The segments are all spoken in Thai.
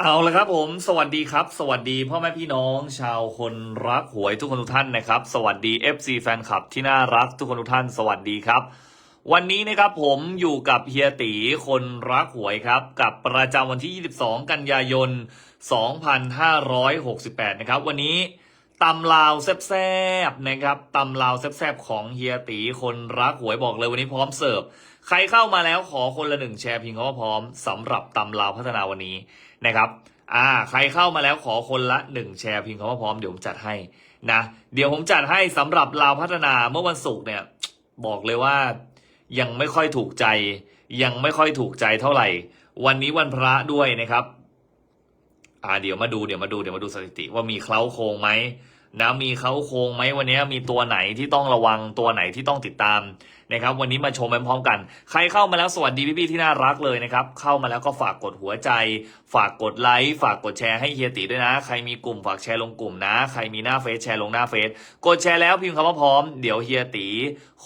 เอาละครับผม สวัสดีครับ สวัสดีพ่อแม่พี่น้อง ชาวคนรักหวยทุกคนทุกท่านนะครับ สวัสดี FC แฟนคลับที่น่ารักทุกคนทุกท่าน สวัสดีครับ วันนี้นะครับผมอยู่กับเฮียตีคนรักหวยครับ กับประจำวันที่ 22 กันยายน 2568 นะครับ วันนี้ ตำลาวแซบๆนะครับตำลาวแซบๆของเฮียตีคนรักหวยบอกเลยวันนี้พร้อมเสิร์ฟ ใครเข้ามาแล้วขอคนละหนึ่งแชร์พิงเขาว่าพร้อมสำหรับตำลาวพัฒนาวันนี้นะครับอ่าใครเข้ามาแล้วขอคนละหนึ่งแชร์พิงเขาว่าพร้อมเดี๋ยวผมจัดให้นะเดี๋ยวผมจัดให้สำหรับลาวพัฒนาเมื่อวันศุกร์เนี่ยบอกเลยว่ายังไม่ค่อยถูกใจ ยังไม่ค่อยถูกใจเท่าไหร่ วันนี้วันพระด้วยนะครับอ่าเดี๋ยวมาดูเดี๋ยวมาดูเดี๋ยวมาดูสถิติว่ามีเคล้าโครงไหม นะมีเคล้าโครงไหมวันนี้มีตัวไหนที่ต้องระวังตัวไหนที่ต้องติดตามนะครับวันนี้มาชมไปพร้อมกัน ใครเข้ามาแล้วสวัสดีพี่ๆที่น่ารักเลยนะครับเข้ามาแล้วก็ฝากกดหัวใจ ฝากกดไลค์ฝากกดแชร์ให้เฮียตีด้วยนะ ใครมีกลุ่มฝากแชร์ลงกลุ่มนะ ใครมีหน้าเฟซแชร์ลงหน้าเฟซกดแชร์แล้วพิมพ์คำว่าพร้อมเดี๋ยวเฮียตี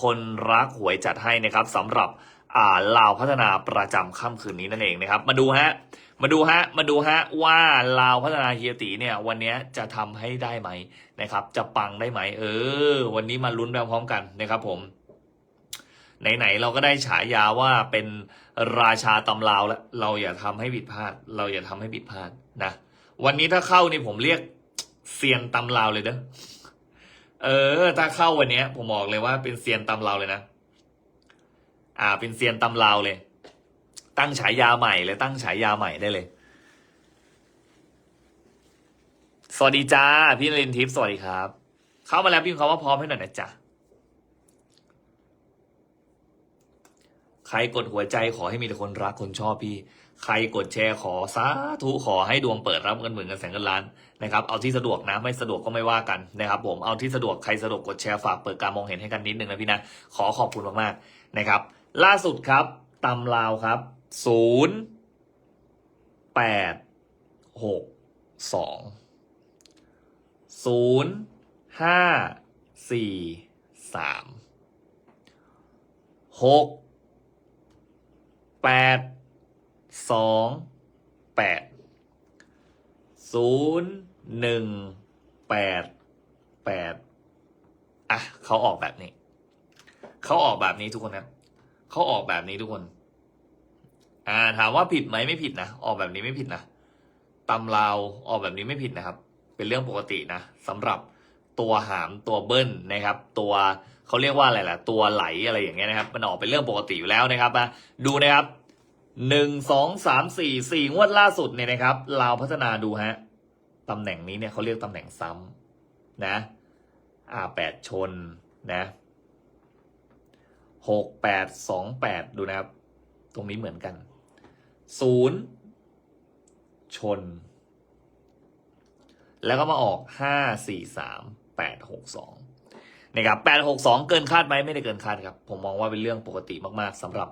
คนรักหวยจัดให้นะครับสำหรับ อ่าลาวพัฒนาประจำค่ำคืนนี้นั่นเองนะครับ มาดูฮะ มาดูฮะ มาดูฮะว่าลาวพัฒนาเฮียตีเนี่ย วันนี้จะทำให้ได้ไหมนะครับ จะปังได้ไหม เออ วันนี้มาลุ้นไปพร้อมกันนะครับผม ไหนๆเราก็ได้ฉายาว่าเป็นราชาตำลาวแล้ว เราอย่าทำให้ผิดพลาด เราอย่าทำให้ผิดพลาดนะ วันนี้ถ้าเข้านี่ผมเรียกเซียนตำลาวเลยเด้อ เออ ถ้าเข้าวันนี้ผมบอกเลยว่าเป็นเซียนตำลาวเลยนะ อ่า เป็นเซียนตำลาวเลย ตั้งฉายาใหม่เลยตั้งฉายาใหม่ได้เลย สวัสดีจ้า พี่นรินทิพย์สวัสดีครับ เข้ามาแล้วพิมพ์คำว่าพร้อมให้หน่อยนะจ๊ะใครกดหัวใจขอให้มีแต่คนรักคนชอบพี่ ใครกดแชร์ขอสาธุขอให้ดวงเปิดรับเงินหมื่นเงินแสนเงินล้านนะครับ เอาที่สะดวกนะไม่สะดวกก็ไม่ว่ากันนะครับผมเอาที่สะดวกใครสะดวกกดแชร์ฝากเปิดการมองเห็นให้กันนิดนึงนะพี่นะขอขอบคุณมากๆนะครับ ล่าสุดครับตำลาวครับศูนย์แปดหกสองศูนย์ห้าสี่สามหกแปดสองแปดศูนย์หนึ่งแปดแปดอะเขาออกแบบนี้ เขาออกแบบนี้ทุกคนนะ เขาออกแบบนี้ทุกคน อ่า ถามว่าผิดไหมไม่ผิดนะ ออกแบบนี้ไม่ผิดนะตำราวออกแบบนี้ไม่ผิดนะครับ เป็นเรื่องปกตินะสำหรับตัวหามตัวเบิ้ลนะครับ ตัวเขาเรียกว่าอะไรล่ะ ตัวไหลอะไรอย่างเงี้ยนะครับ มันออกเป็นเรื่องปกติอยู่แล้วนะครับมาดูนะครับหนึ่งสองสามสี่สี่งวดล่าสุดเนี่ยนะครับลาวพัฒนาดูฮะตำแหน่งนี้เนี่ยเขาเรียกตำแหน่งซ้ำนะอาแปดชนนะ หกแปดสองแปดดูนะครับ ตรงนี้เหมือนกันศูนย์ชน แล้วก็มาออกห้าสี่สามแปดหกสองนะครับแปดหกสองเกินคาดไหมไม่ได้เกินคาดครับ ผมมองว่าเป็นเรื่องปกติมากๆสำหรับ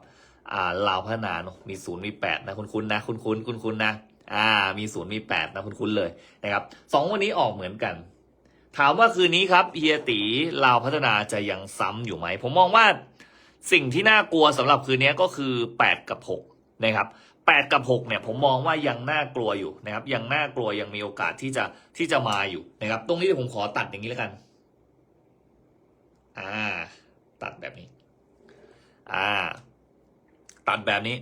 อ่าลาวพัฒนาเนอะมีศูนย์มีแปดนะคุณคุณนะคุณคุณคุณคุณนะอ่ามีศูนย์มีแปดนะคุณคุณเลยนะครับสองวันนี้ออกเหมือนกันถามว่าคืนนี้ครับเฮียตีลาวพัฒนาจะยังซ้ำอยู่ไหม ผมมองว่า สิ่งที่น่ากลัวสำหรับคืนนี้ก็คือ 8 กับ 6 นะครับ 8 กับ 6 เนี่ยผมมองว่ายังน่ากลัวอยู่นะครับ ยังน่ากลัวยังมีโอกาสที่จะที่จะมาอยู่นะครับ ตรงนี้ผมขอตัดอย่างนี้แล้วกัน อ่า ตัดแบบนี้ อ่า ตัดแบบนี้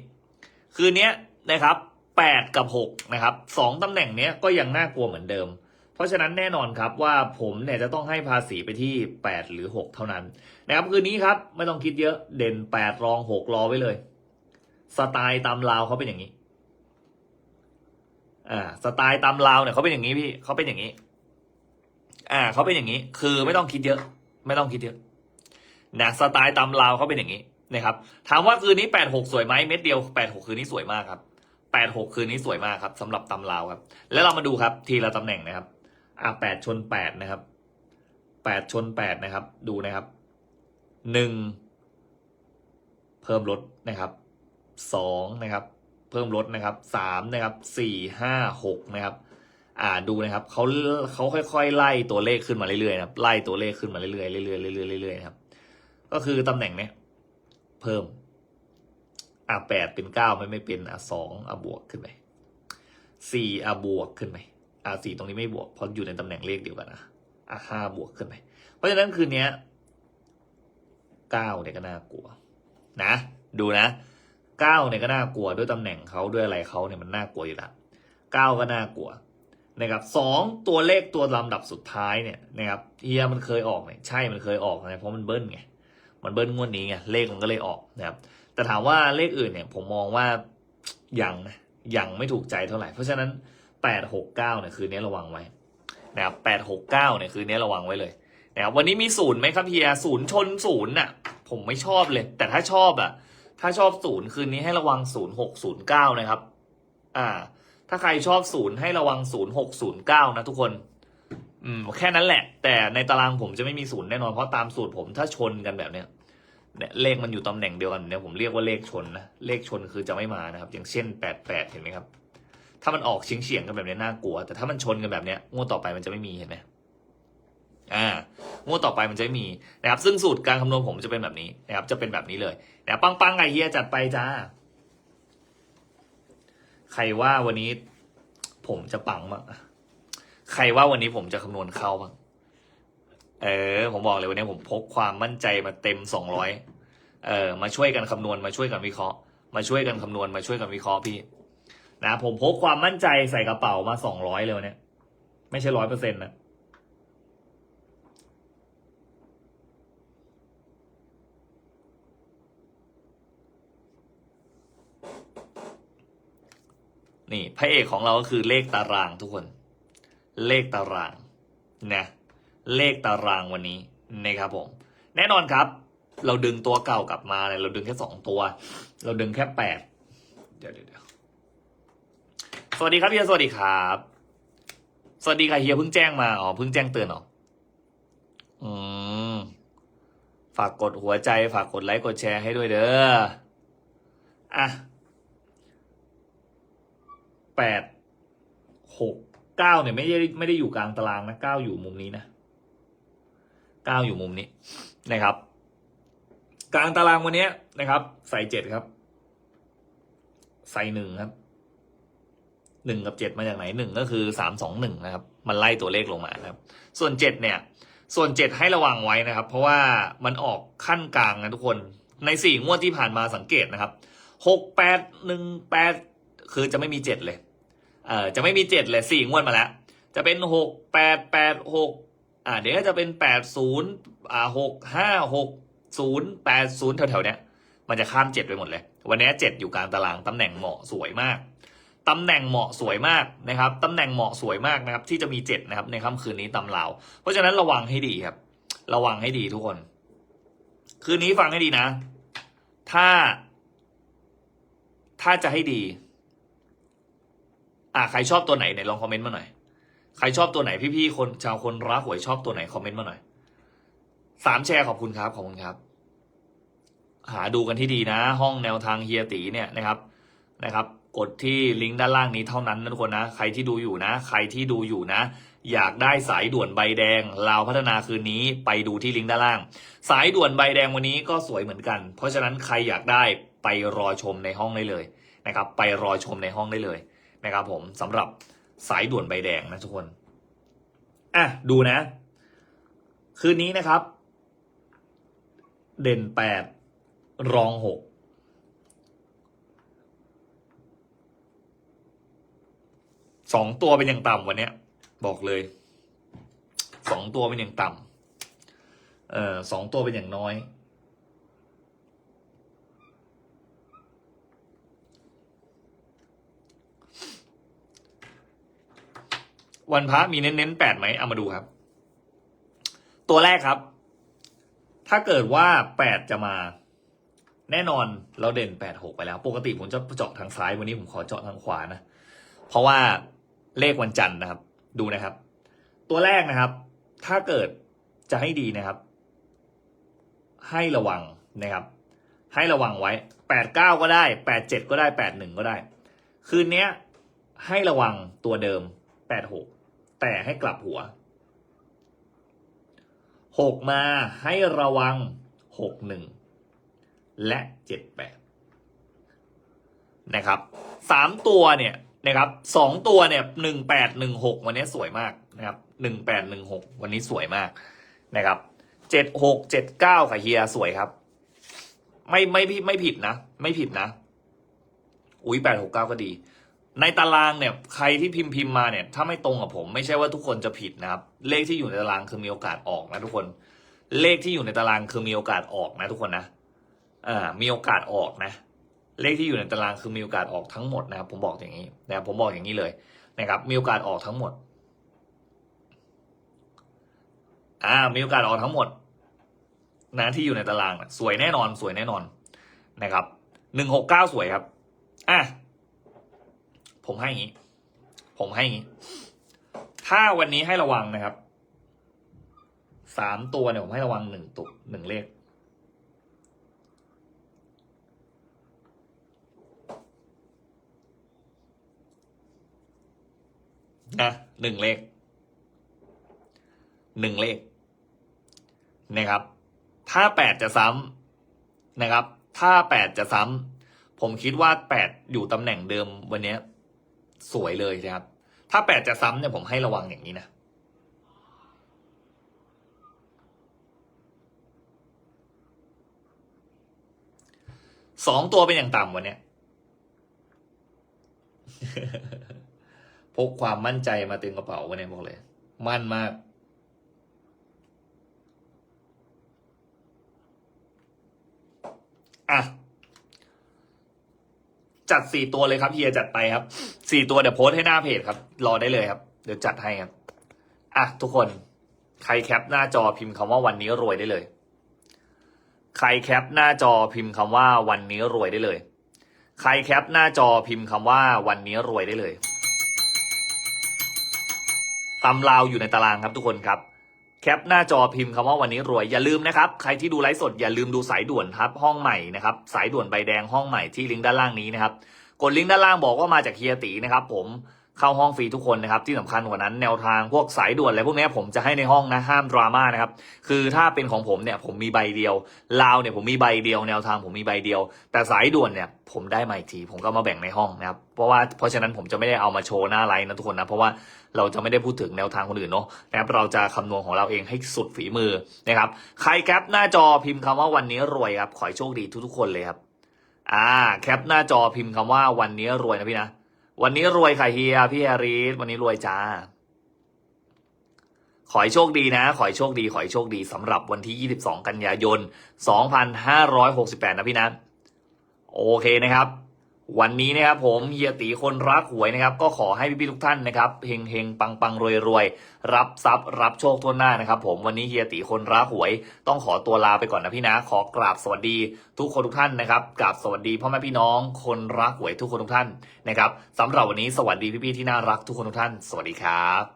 คืนนี้นะครับ 8 กับ 6 นะครับสองตำแหน่งเนี้ยก็ยังน่ากลัวเหมือนเดิม เพราะฉะนั้นแน่นอนครับว่าผมเนี่ยจะต้องให้ภาษีไปที่ 8 หรือ 6 เท่านั้นนะครับคืนนี้ครับไม่ต้องคิดเยอะเด่น 8 รอง 6 รอไว้เลย สไตล์ตามลาวเขาเป็นอย่างนี้อ่าสไตล์ตามลาวเนี่ยเขาเป็นอย่างนี้พี่เขาเป็นอย่างนี้ อ่าเขาเป็นอย่างนี้ คือไม่ต้องคิดเยอะ ไม่ต้องคิดเยอะนะสไตล์ตามลาวเขาเป็นอย่างนี้นะครับถามว่าคืนนี้8 6สวยไหมเม็ดเดียว8 6คืนนี้สวยมากครับ8 6คืนนี้สวยมากครับสำหรับตำลาวครับ แล้วเรามาดูครับทีละตำแหน่งนะครับ อ่าแปดชนแปดนะครับแปดชนแปดนะครับ ดูนะครับหนึ่งเพิ่มลดนะครับสองนะครับ เพิ่มลดนะครับสามนะครับสี่ห้าหกนะครับ อ่าดูนะครับเขาเขาค่อยๆ ไล่ตัวเลขขึ้นมาเรื่อยๆนะครับ ไล่ตัวเลขขึ้นมาเรื่อยๆเรื่อยๆเรื่อยๆเรื่อยๆนะครับ ก็คือตำแหน่งเนี้ยเพิ่มอ่าแปดเป็นเก้าไม่ไม่เป็นอะสองอะบวกขึ้นไปสี่อะบวกขึ้นไป อะสี่ตรงนี้ไม่บวกเพราะอยู่ในตำแหน่งเลขเดียวกันนะอะห้าบวกขึ้นไป เพราะฉะนั้นคืนนี้ยเก้าเนี่ยก็น่ากลัว นะ ดูนะเก้าเนี่ยก็น่ากลัวด้วยตำแหน่งเขาด้วยอะไรเขาเนี่ยมันน่ากลัวอยู่ล้วเก้าก็น่ากลัวนะครับสองตัวเลขตัวลำดับสุดท้ายเนี่ยนะครับเฮียมันเคยออกเนี่ยใช่มันเคยออกนะเพราะมันเบิ้ลไงมันเบิ้ลงวดนี้ไงเลขมันก็เลยออกนะครับแต่ถามว่าเลขอื่นเนี่ยผมมองว่ายังนะยังไม่ถูกใจเท่าไหร่เพราะฉะนั้น แปดหกเก้าเนี่ยคืนนี้ระวังไว้นะครับแปดหกเก้าเนี่ยคืนนี้ระวังไว้เลยนะครับวันนี้มีศูนย์ไหมครับเฮียศูนย์ชนศูนย์น่ะ ผมไม่ชอบเลย แต่ถ้าชอบอะ ถ้าชอบศูนย์คืนนี้ให้ระวังศูนย์หกศูนย์เก้านะครับ อ่า ถ้าใครชอบศูนย์ให้ระวังศูนย์หกศูนย์เก้านะทุกคน อืม แค่นั้นแหละ แต่ในตารางผมจะไม่มีศูนย์แน่นอนเพราะตามสูตรผมถ้าชนกันแบบเนี้ยเนี่ยเลขมันอยู่ตำแหน่งเดียวกันเนี่ยผมเรียกว่าเลขชนนะเลขชนคือจะไม่มานะครับ อย่างเช่นแปดแปดเห็นไหมครับ ถ้ามันออกเฉียงเฉียงๆกันแบบนี้น่ากลัว แต่ถ้ามันชนกันแบบเนี้ยงวดต่อไปมันจะไม่มีเห็นไหมอ่างวดต่อไปมันจะไม่มีนะครับ ซึ่งสูตรการคำนวณผมจะเป็นแบบนี้นะครับ จะเป็นแบบนี้เลยนะครับปังปังๆไอเฮียจัดไปจ้า ใครว่าวันนี้ผมจะปังบ้างใครว่าวันนี้ผมจะคำนวณเข้าบ้างเออ ผมบอกเลยวันนี้ผมพกความมั่นใจมาเต็มสองร้อยเออ มาช่วยกันคำนวณมาช่วยกันวิเคราะห์ มาช่วยกันคำนวณมาช่วยกันวิเคราะห์พี่ นะผมพกความมั่นใจใส่กระเป๋ามาสองร้อยเลยเนี่ย ไม่ใช่ร้อยเปอร์เซ็นต์นะนี่พระเอกของเราก็คือเลขตารางทุกคน เลขตารางนะเลขตารางวันนี้นะครับผม แน่นอนครับ เราดึงตัวเก่ากลับมาเนี่ยเราดึงแค่สองตัว เราดึงแค่แปดเดี๋ยวเดี๋ยว สวัสดีครับเฮียสวัสดีครับ สวัสดีค่ะเฮียเพิ่งแจ้งมาอ๋อเพิ่งแจ้งเตือนหรออืมฝากกดหัวใจ ฝากกดไลค์กดแชร์ให้ด้วยเด้ออะแปดหกเก้าเนี่ยไม่ได้ไม่ได้อยู่กลางตารางนะเก้าอยู่มุมนี้นะเก้าอยู่มุมนี้นะครับ กลางตารางวันนี้นะครับ ใส่เจ็ดครับ ใส่หนึ่งครับ หนึ่งกับเจ็ดมาจากไหนหนึ่งก็คือสามสองหนึ่งนะครับ มันไล่ตัวเลขลงมานะครับ ส่วนเจ็ดเนี่ย ส่วนเจ็ดให้ระวังไว้นะครับ เพราะว่ามันออกขั้นกลางนะทุกคน ในสี่งวดที่ผ่านมาสังเกตนะครับหกแปดหนึ่งแปดคือจะไม่มีเจ็ดเลย เอ่อ จะไม่มีเจ็ดเลยสี่งวดมาแล้ว จะเป็นหกแปดแปดหกอ่า เดี๋ยวจะเป็นแปดศูนย์อ่าหกห้าหกศูนย์แปดศูนย์แถวๆเนี้ย มันจะข้ามเจ็ดไปหมดเลย วันนี้เจ็ดอยู่กลางตารางตำแหน่งเหมาะสวยมาก ตำแหน่งเหมาะสวยมากนะครับตำแหน่งเหมาะสวยมากนะครับ ที่จะมีเจ็ดนะครับ ในค่ำคืนนี้ตำลาว เพราะฉะนั้นระวังให้ดีครับ ระวังให้ดีทุกคน คืนนี้ฟังให้ดีนะ ถ้า ถ้าจะให้ดี อ่าใครชอบตัวไหนเนี่ยลองคอมเมนต์มาหน่อย ใครชอบตัวไหนพี่ๆคนชาวคนรักหวยชอบตัวไหนคอมเมนต์มาหน่อยสามแชร์ขอบคุณครับขอบคุณครับ หาดูกันที่ดีนะ ห้องแนวทางเฮียตีเนี่ยนะครับนะครับ กดที่ลิงก์ด้านล่างนี้เท่านั้นนะทุกคนนะ ใครที่ดูอยู่นะ ใครที่ดูอยู่นะ อยากได้สายด่วนใบแดงลาวพัฒนาคืนนี้ไปดูที่ลิงก์ด้านล่าง สายด่วนใบแดงวันนี้ก็สวยเหมือนกัน เพราะฉะนั้นใครอยากได้ไปรอชมในห้องได้เลยนะครับ ไปรอชมในห้องได้เลยนะครับ ผมสำหรับสายด่วนใบแดงนะทุกคนอะดูนะ คืนนี้นะครับ เด่นแปดรองหก สองตัวเป็นอย่างต่ำวันเนี้ย บอกเลยสองตัวเป็นอย่างต่ำเอ่อสองตัวเป็นอย่างน้อย วันพระมีเน้นๆแปดไหมเอามาดูครับ ตัวแรกครับ ถ้าเกิดว่าแปดจะมาแน่นอนเราเด่นแปดหกไปแล้ว ปกติผมจะเจาะทางซ้ายวันนี้ผมขอเจาะทางขวานะ เพราะว่า เลขวันจันทร์นะครับ ดูนะครับ ตัวแรกนะครับ ถ้าเกิดจะให้ดีนะครับ ให้ระวังนะครับ ให้ระวังไว้แปดเก้าก็ได้แปดเจ็ดก็ได้แปดหนึ่งก็ได้ คืนเนี้ย ให้ระวังตัวเดิมแปดหกแต่ให้กลับหัวหกมาให้ระวังหกหนึ่งและเจ็ดแปดนะครับสามตัวเนี่ย นะครับสองตัวเนี่ยหนึ่งแปดหนึ่งหกวันนี้สวยมากนะครับหนึ่งแปดหนึ่งหกวันนี้สวยมากนะครับเจ็ดหกเจ็ดเก้าค่ะเฮียสวยครับ ไม่ไม่ผิดไม่ผิดนะ ไม่ผิดนะ อุ้ยแปดหกเก้าก็ดี ในตารางเนี่ย ใครที่พิมพ์พิมพ์มาเนี่ย ถ้าไม่ตรงกับผม ไม่ใช่ว่าทุกคนจะผิดนะครับ เลขที่อยู่ในตารางคือมีโอกาสออกนะทุกคน เลขที่อยู่ในตารางคือมีโอกาสออกนะ ทุกคนนะอ่ามีโอกาสออกนะ เลขที่อยู่ในตารางคือมีโอกาสออกทั้งหมดนะครับ ผมบอกอย่างนี้นะครับผมบอกอย่างนี้เลยนะครับ มีโอกาสออกทั้งหมด อ่า มีโอกาสออกทั้งหมดนะที่อยู่ในตารางน่ะสวยแน่นอนสวยแน่นอนนะครับหนึ่งหกเก้าสวยครับ อะผมให้อย่างนี้ ผมให้อย่างนี้ ถ้าวันนี้ให้ระวังนะครับสามตัวเนี่ยผมให้ระวังหนึ่งตุกหนึ่งเลข นะหนึ่งเลขหนึ่งเลขนะครับ ถ้าแปดจะซ้ำนะครับ ถ้าแปดจะซ้ำผมคิดว่าแปดอยู่ตำแหน่งเดิมวันเนี้ยสวยเลยนะครับ ถ้าแปดจะซ้ำเนี่ยผมให้ระวังอย่างนี้นะสองตัวเป็นอย่างต่ำวันเนี้ย พกความมั่นใจมาเต็มกระเป๋าวันนี้บอกเลย มั่นมากอะจัดสี่ตัวเลยครับเฮียจัดไปครับสี่ตัวเดี๋ยวโพสต์ให้หน้าเพจครับ รอได้เลยครับ เดี๋ยวจัดให้ครับอะทุกคน ใครแคปหน้าจอพิมพ์คำว่าวันนี้รวยได้เลย ใครแคปหน้าจอพิมพ์คำว่าวันนี้รวยได้เลย ใครแคปหน้าจอพิมพ์คำว่าวันนี้รวยได้เลย ตำราวอยู่ในตารางครับทุกคนครับ แคปหน้าจอพิมพ์คำว่าวันนี้รวยอย่าลืมนะครับ ใครที่ดูไลฟ์สดอย่าลืมดูสายด่วนครับ ห้องใหม่นะครับ สายด่วนใบแดงห้องใหม่ที่ลิงก์ด้านล่างนี้นะครับ กดลิงก์ด้านล่างบอกว่ามาจากเฮียตีนะครับ ผม เข้าห้องฟรีทุกคนนะครับ ที่สำคัญกว่านั้นแนวทางพวกสายด่วนอะไรพวกนี้ผมจะให้ในห้องนะห้ามดราม่านะครับ คือถ้าเป็นของผมเนี่ยผมมีใบเดียวลาวเนี่ยผมมีใบเดียว แนวทางผมมีใบเดียว แต่สายด่วนเนี่ยผมได้มาอีกทีผมก็มาแบ่งในห้องนะครับเพราะว่าเพราะฉะนั้นผมจะไม่ได้เอามาโชว์หน้าไลน์นะทุกคนนะเพราะว่าเราจะไม่ได้พูดถึงแนวทางคนอื่นเนาะนะครับเราจะคำนวณของเราเองให้สุดฝีมือนะครับใครแคปหน้าจอพิมพ์คำว่าวันนี้รวยครับขอให้โชคดีทุกๆคนเลยครับอ่าแคปหน้าจอพิมพ์คำว่าวันนี้รวยนะพี่นะ วันนี้รวยค่ะเฮียพี่แฮร์รีสวันนี้รวยจ้า ขอให้โชคดีนะ ขอให้โชคดี ขอให้โชคดีสำหรับวันที่ 22 กันยายน 2568 นะพี่นะ โอเคนะครับ วันนี้นะครับผมเฮียตีคนรักหวยนะครับ ก็ขอให้พี่ๆทุกท่านนะครับเฮงเฮงปังปังรวยรวยรับทรัพย์รับโชคทั่วหน้านะครับ ผมวันนี้เฮียตีคนรักหวย ต้องขอตัวลาไปก่อนนะพี่นะ ขอกราบสวัสดีทุกคนทุกท่านนะครับกราบสวัสดีพ่อแม่พี่น้อง คนรักหวยทุกคนทุกท่านนะครับสำหรับวันนี้สวัสดีพี่ๆที่น่ารักทุกคนทุกท่าน สวัสดีครับ